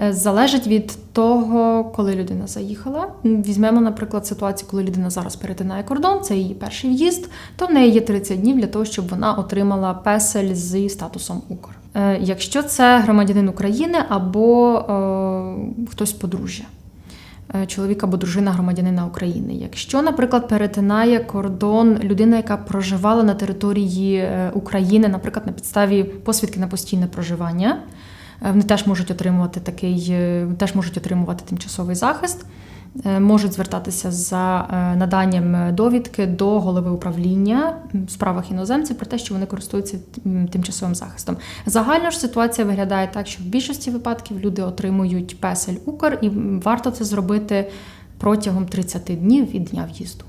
Е, Залежить від того, коли людина заїхала. Візьмемо, наприклад, ситуацію, коли людина зараз перетинає кордон, це її перший в'їзд, то в неї є 30 днів для того, щоб вона отримала песель зі статусом Укр. Е, Якщо це громадянин України або е, хтось подружжя. е, Чоловік або дружина громадянина України. Якщо, наприклад, перетинає кордон людина, яка проживала на території України, наприклад, на підставі посвідки на постійне проживання, вони теж можуть отримувати такий, е, теж можуть отримувати тимчасовий захист, е, можуть звертатися за е, наданням е, довідки до голови управління в справах іноземців про те, що вони користуються тимчасовим захистом. Загально ж ситуація виглядає так, що в більшості випадків люди отримують песель Укр, і варто це зробити протягом 30 днів від дня в'їзду.